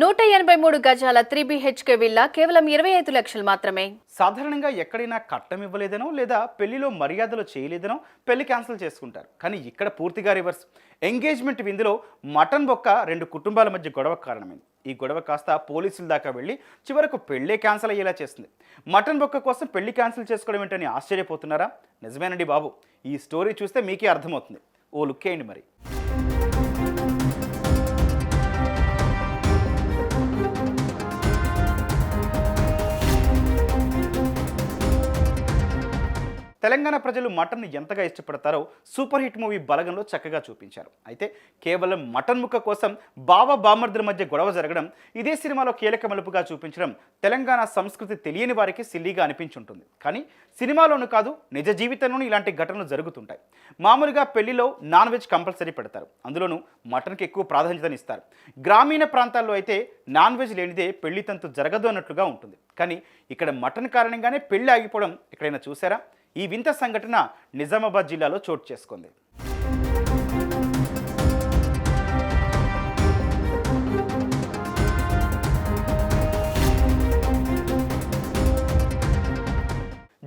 నూట ఎనభై మూడు గజాల త్రీ బిహెచ్కే విల్లా కేవలం ఇరవై ఐదు లక్షలు మాత్రమే. సాధారణంగా ఎక్కడైనా కట్టం ఇవ్వలేదనో లేదా పెళ్ళిలో మర్యాదలు చేయలేదనో పెళ్ళి క్యాన్సిల్ చేసుకుంటారు. కానీ ఇక్కడ పూర్తిగా రివర్స్. ఎంగేజ్మెంట్ విందులో మటన్ బొక్క రెండు కుటుంబాల మధ్య గొడవ కారణమైంది. ఈ గొడవ కాస్త పోలీసుల దాకా వెళ్ళి చివరకు పెళ్ళే క్యాన్సిల్ అయ్యేలా చేస్తుంది మటన్ బొక్క కోసం పెళ్ళి క్యాన్సిల్ చేసుకోవడం ఏంటని ఆశ్చర్యపోతున్నారా? నిజమేనండి బాబు. ఈ స్టోరీ చూస్తే మీకే అర్థమవుతుంది. ఓ లుక్ వేయండి మరి. తెలంగాణ ప్రజలు మటన్ ఎంతగా ఇష్టపడతారో సూపర్ హిట్ మూవీ బలగంలో చక్కగా చూపించారు. అయితే కేవలం మటన్ ముక్క కోసం బావ బామర్దుల మధ్య గొడవ జరగడం ఇదే సినిమాలో కీలక మలుపుగా చూపించడం తెలంగాణ సంస్కృతి తెలియని వారికి సిల్లీగా అనిపించుంటుంది. కానీ సినిమాలోను కాదు నిజ జీవితంలోనూ ఇలాంటి ఘటనలు జరుగుతుంటాయి. మామూలుగా పెళ్ళిలో నాన్ వెజ్ కంపల్సరీ పెడతారు. అందులోనూ మటన్కి ఎక్కువ ప్రాధాన్యతనిస్తారు గ్రామీణ ప్రాంతాల్లో అయితే నాన్ వెజ్ లేనిదే పెళ్ళి తంతు జరగదు అన్నట్లుగా ఉంటుంది. కానీ ఇక్కడ మటన్ కారణంగానే పెళ్ళి ఆగిపోవడం ఎక్కడైనా చూసారా ఈ వింత సంఘటన నిజామాబాద్ జిల్లాలో చోటు చేసుకుంది.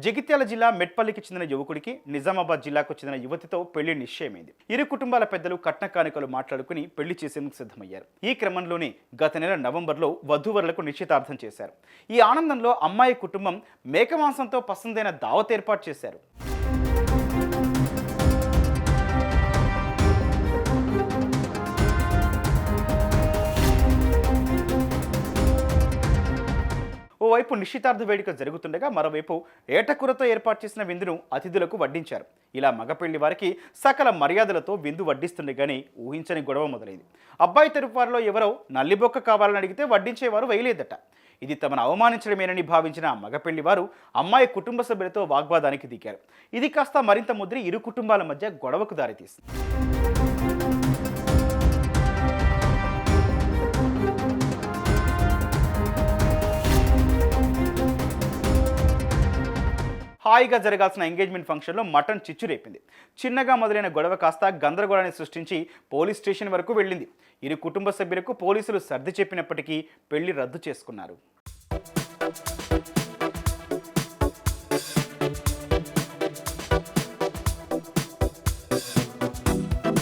జగిత్యాల జిల్లా మెట్పల్లికి చెందిన యువకుడికి నిజామాబాద్ జిల్లాకు చెందిన యువతితో పెళ్ళి నిశ్చయమైంది. ఇరు కుటుంబాల పెద్దలు కట్న కానుకలు మాట్లాడుకుని పెళ్ళి చేసేందుకు సిద్ధమయ్యారు. ఈ క్రమంలోనే గత నెల నవంబర్లో వధూవరులకు నిశ్చితార్థం చేశారు. ఈ ఆనందంలో అమ్మాయి కుటుంబం మేకమాంసంతో పసందైన దావత్ ఏర్పాటు చేశారు. ఓవైపు నిశ్చితార్థ వేడుక జరుగుతుండగా మరోవైపు ఏటకూరతో ఏర్పాటు చేసిన విందును అతిథులకు వడ్డించారు. ఇలా మగపెళ్ళి వారికి సకల మర్యాదలతో విందు వడ్డిస్తుండగానే ఊహించని గొడవ మొదలైంది. అబ్బాయి తరపు వారిలో ఎవరో నల్లిబొక్క కావాలని అడిగితే వడ్డించేవారు వేయలేదట. ఇది తమను అవమానించడమేనని భావించిన మగపెళ్ళి వారు అమ్మాయి కుటుంబ సభ్యులతో వాగ్వాదానికి దిగారు. ఇది కాస్త మరింత ముద్రి ఇరు కుటుంబాల మధ్య గొడవకు దారితీసింది. హాయిగా జరగాల్సిన ఎంగేజ్మెంట్ ఫంక్షన్లో మటన్ చిచ్చు రేపింది. చిన్నగా మొదలైన గొడవ కాస్త గందరగోళాన్ని సృష్టించి పోలీస్ స్టేషన్ వరకు వెళ్ళింది. ఇరు కుటుంబ సభ్యులకు పోలీసులు సర్ది చెప్పినప్పటికీ పెళ్ళి రద్దు చేసుకున్నారు.